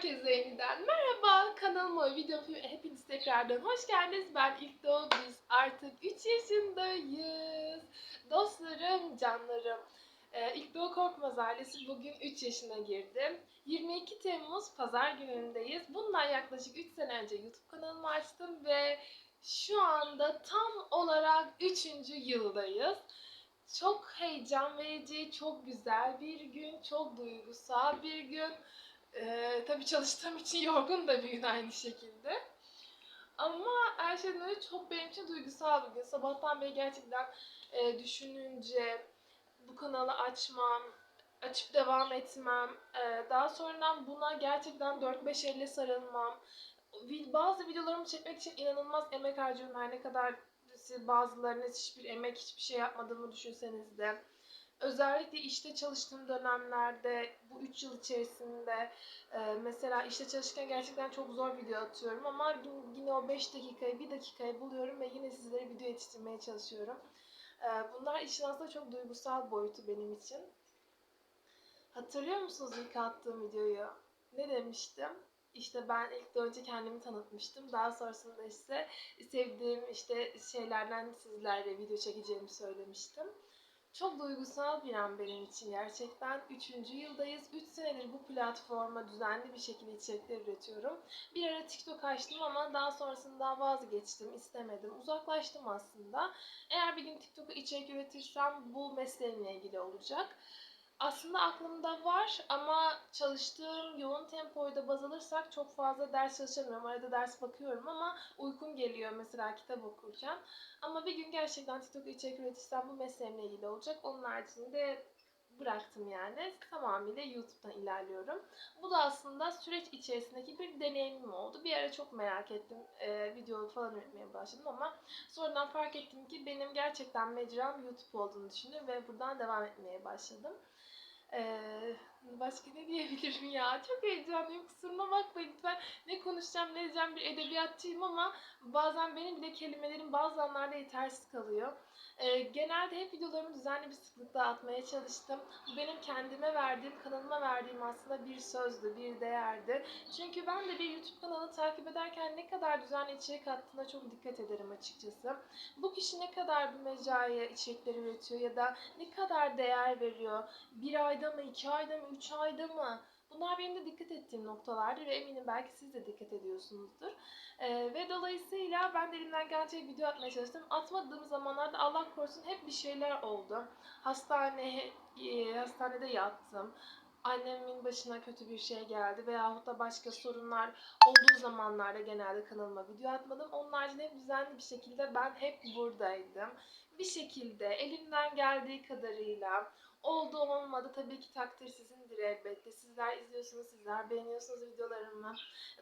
Herkese yeniden merhaba kanalıma videoma hepiniz tekrardan hoş geldiniz. Ben İlk Doğu biz artık 3 yaşındayız. Dostlarım, canlarım. Ee, İlk Doğu Korkmaz ailesi bugün 3 yaşına girdi. 22 Temmuz pazar günündeyiz. Bundan yaklaşık 3 sene önce YouTube kanalımı açtım ve şu anda tam olarak 3. yıldayız. Çok heyecan verici, çok güzel bir gün, çok duygusal bir gün. Ee, tabii çalıştığım için yorgun da bir gün aynı şekilde. Ama her şeyden önce çok benim için duygusal bir gün. Sabahtan beri gerçekten e, düşününce bu kanalı açmam, açıp devam etmem, e, daha sonradan buna gerçekten 4-5 elle sarılmam, bazı videolarımı çekmek için inanılmaz emek harcıyorum her ne kadar siz bazılarınız hiçbir emek, hiçbir şey yapmadığımı düşünseniz de. Özellikle işte çalıştığım dönemlerde, bu 3 yıl içerisinde e, mesela işte çalışırken gerçekten çok zor video atıyorum ama yine- o 5 dakikayı, 1 dakikayı buluyorum ve yine sizlere video yetiştirmeye çalışıyorum. E, bunlar işin aslında çok duygusal boyutu benim için. Hatırlıyor musunuz ilk attığım videoyu? Ne demiştim? İşte ben ilk de önce kendimi tanıtmıştım. Daha sonrasında işte sevdiğim işte şeylerden sizlerle video çekeceğimi söylemiştim. Çok duygusal bir an benim için gerçekten. Üçüncü yıldayız. Üç senedir bu platforma düzenli bir şekilde içerikler üretiyorum. Bir ara TikTok açtım ama daha sonrasında vazgeçtim, istemedim. Uzaklaştım aslında. Eğer bir gün TikTok'a içerik üretirsem bu mesleğimle ilgili olacak. Aslında aklımda var ama çalıştığım yoğun tempoyu da baz alırsak çok fazla ders çalışamıyorum. Arada ders bakıyorum ama uykum geliyor mesela kitap okurken. Ama bir gün gerçekten TikTok içerik üretirsem bu mesleğimle ilgili olacak. Onun haricinde bıraktım yani. Tamamıyla YouTube'dan ilerliyorum. Bu da aslında süreç içerisindeki bir deneyimim oldu. Bir ara çok merak ettim. Ee, video falan üretmeye başladım ama sonradan fark ettim ki benim gerçekten mecram YouTube olduğunu düşündüm ve buradan devam etmeye başladım. Ee, başka ne diyebilirim ya? Çok heyecanlıyım. Kusuruma bakmayın lütfen. Ne konuşacağım, ne diyeceğim bir edebiyatçıyım ama bazen benim bile kelimelerim bazı anlarda yetersiz kalıyor. Ee, genelde hep videolarımı düzenli bir sıklıkta atmaya çalıştım. Bu benim kendime verdiğim, kanalıma verdiğim aslında bir sözdü, bir değerdi. Çünkü ben de bir YouTube kanalı takip ederken ne kadar düzenli içerik attığına çok dikkat ederim açıkçası. Bu kişi ne kadar bu mecraya içerikler üretiyor ya da ne kadar değer veriyor? Bir ayda mı, iki ayda mı, üç ayda mı? Bunlar benim de dikkat ettiğim noktalardır ve eminim belki siz de dikkat ediyorsunuzdur. Ee, ve dolayısıyla ben de elimden gelecek video atmaya çalıştım. Atmadığım zamanlarda Allah korusun hep bir şeyler oldu. Hastane, e, hastanede yattım. Annemin başına kötü bir şey geldi veyahut da başka sorunlar olduğu zamanlarda genelde kanalıma video atmadım. Onun haricinde hep düzenli bir şekilde ben hep buradaydım. Bir şekilde elimden geldiği kadarıyla oldu olmadı tabii ki takdir sizindir elbette. Sizler izliyorsunuz, sizler beğeniyorsunuz videolarımı.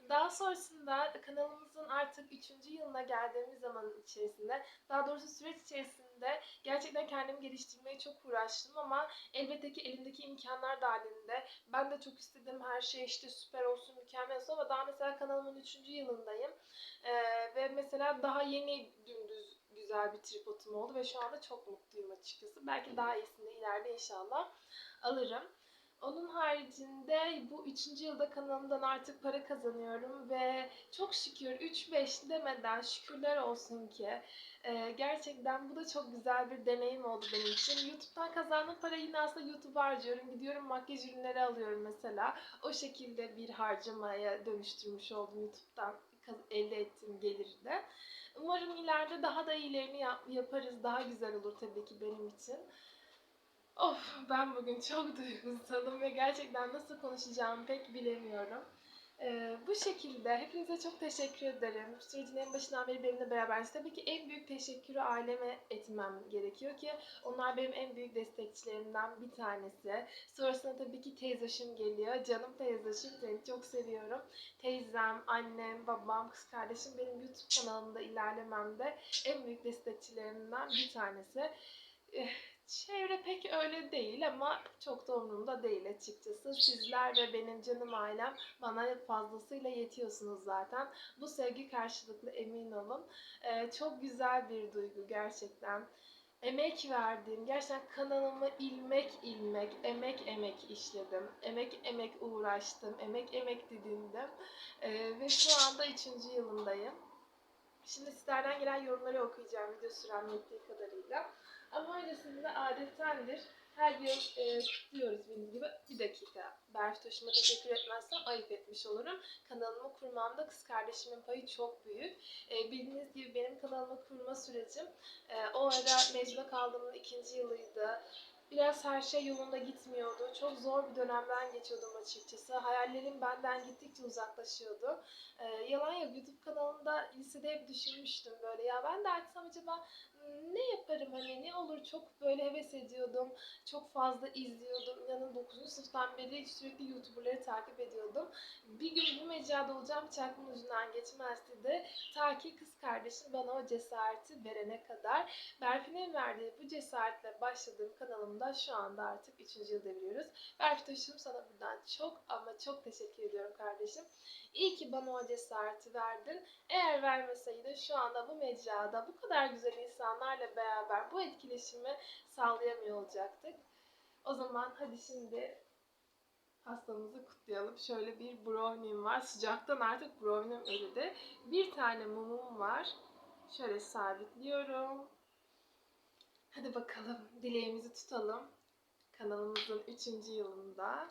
Daha sonrasında kanalımızın artık 3. yılına geldiğimiz zamanın içerisinde, daha doğrusu süreç içerisinde gerçekten kendimi geliştirmeye çok uğraştım ama elbette ki elimdeki imkanlar dahilinde ben de çok istedim her şey işte süper olsun, mükemmel olsun ama daha mesela kanalımın 3. yılındayım. Ee, ve mesela daha yeni dümdüz güzel bir tripodum oldu ve şu anda çok mutluyum açıkçası. Belki daha iyisini de ileride inşallah alırım. Onun haricinde bu üçüncü yılda kanalımdan artık para kazanıyorum ve çok şükür 3-5 demeden şükürler olsun ki e, gerçekten bu da çok güzel bir deneyim oldu benim için. YouTube'dan kazandığım parayı yine aslında YouTube'a harcıyorum. Gidiyorum makyaj ürünleri alıyorum mesela. O şekilde bir harcamaya dönüştürmüş oldum YouTube'dan elde ettiğim geliri de. Umarım ileride daha da iyilerini yap- yaparız. Daha güzel olur tabii ki benim için. Of ben bugün çok duygusalım ve gerçekten nasıl konuşacağımı pek bilemiyorum. Ee, bu şekilde hepinize çok teşekkür ederim. Sürecin en başından beri benimle berabersiniz. Tabii ki en büyük teşekkürü aileme etmem gerekiyor ki onlar benim en büyük destekçilerimden bir tanesi. Sonrasında tabii ki teyzeşim geliyor. Canım teyzeşim seni çok seviyorum. Teyzem, annem, babam, kız kardeşim benim YouTube kanalımda ilerlememde en büyük destekçilerimden bir tanesi. Çevre pek öyle değil ama çok da umurumda değil açıkçası. Sizler ve benim canım ailem bana fazlasıyla yetiyorsunuz zaten. Bu sevgi karşılıklı emin olun. Ee, çok güzel bir duygu gerçekten. emek verdim. Gerçekten kanalımı ilmek ilmek, emek emek işledim. Emek emek uğraştım. Emek emek didindim. Ee, ve şu anda 3. yılındayım. Şimdi sizlerden gelen yorumları okuyacağım video sürem yettiği kadarıyla. Ama öncesinde adettendir. Her yıl e, kutluyoruz benim gibi. Bir dakika. Berf Taşım'a teşekkür etmezsem ayıp etmiş olurum. Kanalımı kurmamda kız kardeşimin payı çok büyük. E, bildiğiniz gibi benim kanalımı kurma sürecim e, o ara mezuna kaldığımın ikinci yılıydı. Biraz her şey yolunda gitmiyordu. Çok zor bir dönemden geçiyordum açıkçası. Hayallerim benden gittikçe uzaklaşıyordu. Ee, yalan yok YouTube kanalında lisede hep düşünmüştüm böyle ya ben de açsam acaba ne yaparım hani ne olur çok böyle heves ediyordum. Çok fazla izliyordum. İnanın 9. sınıftan beri sürekli YouTuber'ları takip ediyordum. Bir gün bu mecrada olacağım hiç aklımın ucundan geçmezdi de ta ki kız kardeşim bana o cesareti verene kadar Berfin'in verdiği bu cesaretle başladığım kanalımda şu anda artık 3. yıl deviriyoruz. Berfin Taşım sana buradan çok ama çok teşekkür ediyorum kardeşim. İyi ki bana o cesareti verdin. Eğer vermeseydin şu anda bu mecrada bu kadar güzel insanlarla beraber bu etkileşimi sağlayamıyor olacaktık. O zaman hadi şimdi pastamızı kutlayalım. Şöyle bir brownie'm var. Sıcaktan artık brownie'm eridi. Bir tane mumum var. Şöyle sabitliyorum. Hadi bakalım dileğimizi tutalım. Kanalımızın 3. yılında.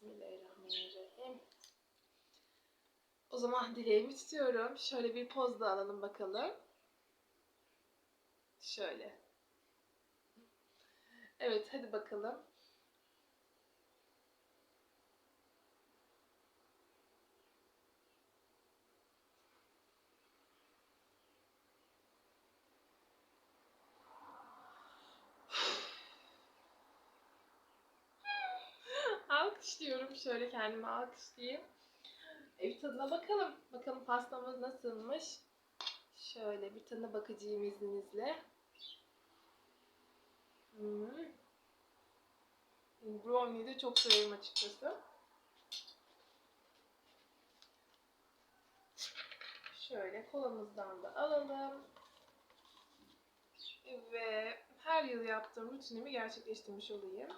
Bismillahirrahmanirrahim. O zaman dileğimi tutuyorum. Şöyle bir poz da alalım bakalım. Şöyle. Evet hadi bakalım. Alkışlıyorum. Şöyle kendime alkışlayayım. Evet tadına bakalım. Bakalım pastamız nasılmış. Şöyle bir tadına bakacağım izninizle. Hmm. Brownie'yi de çok severim açıkçası. Şöyle kolamızdan da alalım. Ve her yıl yaptığım rutinimi gerçekleştirmiş olayım.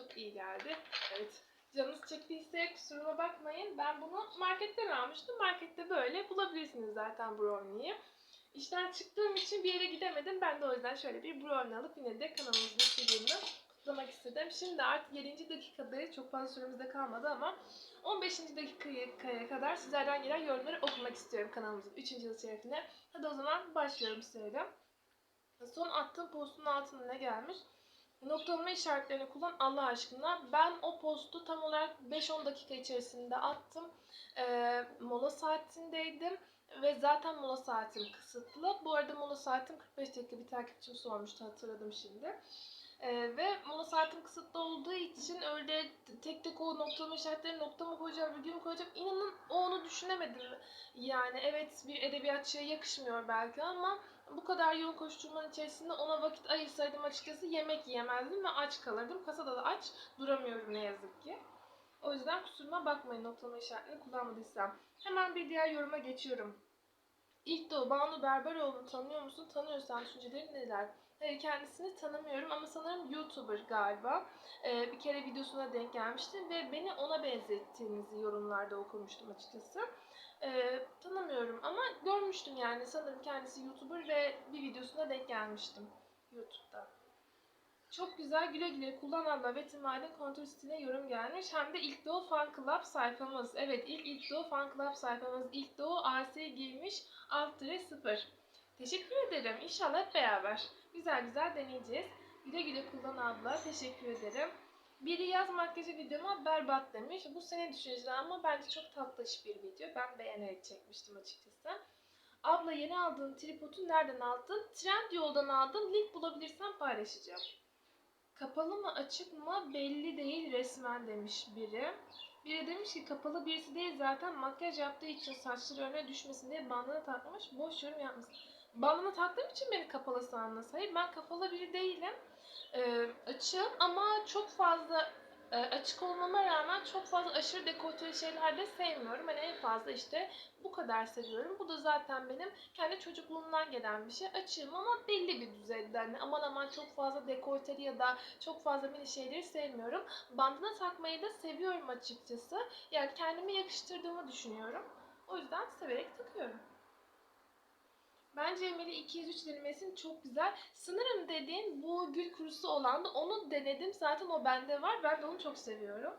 Çok iyi geldi. Evet. Canınız çektiyse kusuruma bakmayın. Ben bunu marketten almıştım. Markette böyle bulabilirsiniz zaten brownie'yi. İşten çıktığım için bir yere gidemedim. Ben de o yüzden şöyle bir brownie alıp yine de kanalımızın içeriğini kutlamak istedim. Şimdi artık 7. dakikadayız. Çok fazla süremizde kalmadı ama 15. dakikaya kadar sizlerden gelen yorumları okumak istiyorum kanalımızın 3. yıl şerefine. Hadi o zaman başlıyorum söyle. Son attığım postun altında ne gelmiş? Noktalama işaretlerini kullan Allah aşkına. Ben o postu tam olarak 5-10 dakika içerisinde attım. Ee, mola saatindeydim ve zaten mola saatim kısıtlı. Bu arada mola saatim 45 dakika bir takipçim sormuştu hatırladım şimdi. Ee, ve mola saatim kısıtlı olduğu için öyle tek tek o noktalama işaretleri nokta mı koyacağım, mü koyacağım inanın o onu düşünemedim. Yani evet bir edebiyatçıya yakışmıyor belki ama bu kadar yoğun koşturmanın içerisinde ona vakit ayırsaydım açıkçası yemek yiyemezdim ve aç kalırdım. Kasada da aç duramıyorum ne yazık ki. O yüzden kusuruma bakmayın noktalama işaretini kullanmadıysam. Hemen bir diğer yoruma geçiyorum. İlk Doğu Banu Berberoğlu'nu tanıyor musun? Tanıyorsan düşüncelerin neler? Hayır kendisini tanımıyorum ama sanırım YouTuber galiba. Ee, bir kere videosuna denk gelmiştim ve beni ona benzettiğinizi yorumlarda okumuştum açıkçası. Ee, tanımıyorum ama görmüştüm yani sanırım kendisi YouTuber ve bir videosuna denk gelmiştim YouTube'da. Çok güzel güle güle kullan Allah ve Timal'in kontrol sitesine yorum gelmiş. Hem de İlk Doğu Fan Club sayfamız. Evet ilk İlk Doğu Fan Club sayfamız. İlk Doğu AS giymiş alt 0. Teşekkür ederim. İnşallah hep beraber. Güzel güzel deneyeceğiz. Güle güle kullan abla. Teşekkür ederim. Biri yaz makyajı videoma berbat demiş. Bu sene düşünceler ama bence çok tatlış bir video. Ben beğenerek çekmiştim açıkçası. Abla yeni aldığın tripodu nereden aldın? Trend yoldan aldım. Link bulabilirsem paylaşacağım. Kapalı mı açık mı belli değil resmen demiş biri. Biri demiş ki kapalı birisi değil zaten makyaj yaptığı için saçları öne düşmesin diye bandana takmış. Boş yorum yapmış. Bandana taktığım için beni kapalı sandınız. Hayır ben kapalı biri değilim. Ee, açığım ama çok fazla e, açık olmama rağmen çok fazla aşırı dekolteli şeyler de sevmiyorum. Hani en fazla işte bu kadar seviyorum. Bu da zaten benim kendi çocukluğumdan gelen bir şey. Açığım ama belli bir düzeyde. Hani aman aman çok fazla dekolteli ya da çok fazla mini şeyleri sevmiyorum. Bandana takmayı da seviyorum açıkçası. Yani kendime yakıştırdığımı düşünüyorum. O yüzden severek takıyorum. Bence Emeli 203 denemesinin çok güzel. Sanırım dediğin bu gül kurusu olan da onu denedim. Zaten o bende var. Ben de onu çok seviyorum.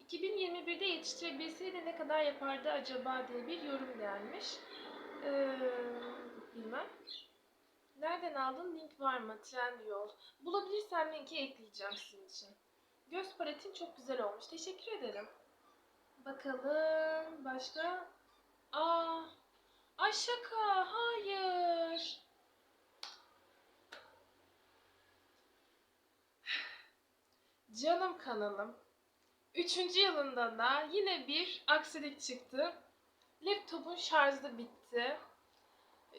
2021'de yetiştirebilseydi ne kadar yapardı acaba diye bir yorum gelmiş. Ee, bilmem. Nereden aldın? Link var mı? Trendyol. Bulabilirsem linki ekleyeceğim sizin için. Göz paletin çok güzel olmuş. Teşekkür ederim. Bakalım başka. Aa, ay şaka. Hayır. Canım kanalım. Üçüncü yılında da yine bir aksilik çıktı. Laptopun şarjı bitti.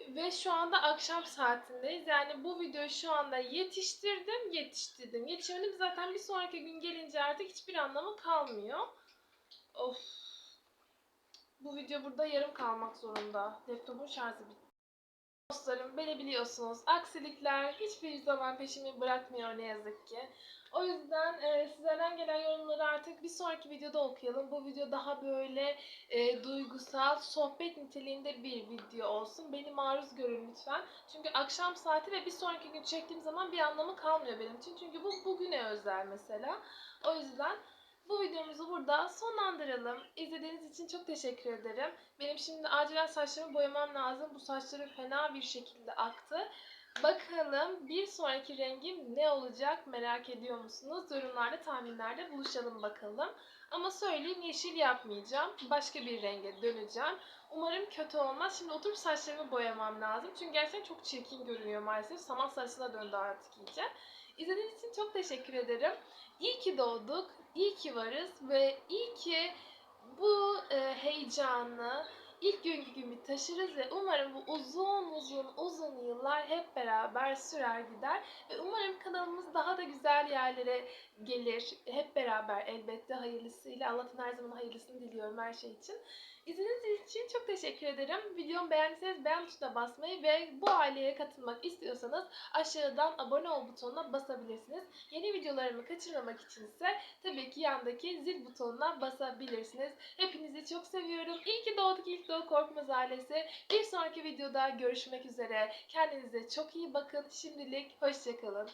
Ve şu anda akşam saatindeyiz. Yani bu videoyu şu anda yetiştirdim, yetiştirdim. Yetişemedim zaten bir sonraki gün gelince artık hiçbir anlamı kalmıyor. Of. Bu video burada yarım kalmak zorunda. Laptopun şarjı bitti. Dostlarım beni biliyorsunuz. Aksilikler hiçbir zaman peşimi bırakmıyor ne yazık ki. O yüzden e, sizlerden gelen yorumları artık bir sonraki videoda okuyalım. Bu video daha böyle e, duygusal, sohbet niteliğinde bir video olsun. Beni maruz görün lütfen. Çünkü akşam saati ve bir sonraki gün çektiğim zaman bir anlamı kalmıyor benim için. Çünkü bu bugüne özel mesela. O yüzden bu videomuzu burada sonlandıralım. İzlediğiniz için çok teşekkür ederim. Benim şimdi acilen saçlarımı boyamam lazım. Bu saçlarım fena bir şekilde aktı. Bakalım bir sonraki rengim ne olacak merak ediyor musunuz? Yorumlarda tahminlerde buluşalım bakalım. Ama söyleyeyim yeşil yapmayacağım. Başka bir renge döneceğim. Umarım kötü olmaz. Şimdi oturup saçlarımı boyamam lazım. Çünkü gerçekten çok çirkin görünüyor maalesef. Saman saçına döndü artık iyice. İzlediğiniz için çok teşekkür ederim. İyi ki doğduk, iyi ki varız ve iyi ki bu e, heyecanı ilk günkü gibi taşırız ve umarım bu uzun uzun uzun yıllar hep beraber sürer gider ve umarım kanalımız daha da güzel yerlere gelir. Hep beraber elbette hayırlısıyla. Allah'tan her zaman hayırlısını diliyorum her şey için. İzlediğiniz için çok teşekkür ederim. Videomu beğendiyseniz beğen tuşuna basmayı ve bu aileye katılmak istiyorsanız aşağıdan abone ol butonuna basabilirsiniz. Yeni videolarımı kaçırmamak için ise tabii ki yandaki zil butonuna basabilirsiniz. Hepinizi çok seviyorum. İyi ki doğduk ilk doğu korkmaz ailesi. Bir sonraki videoda görüşmek üzere. Kendinize çok iyi bakın. Şimdilik hoşçakalın.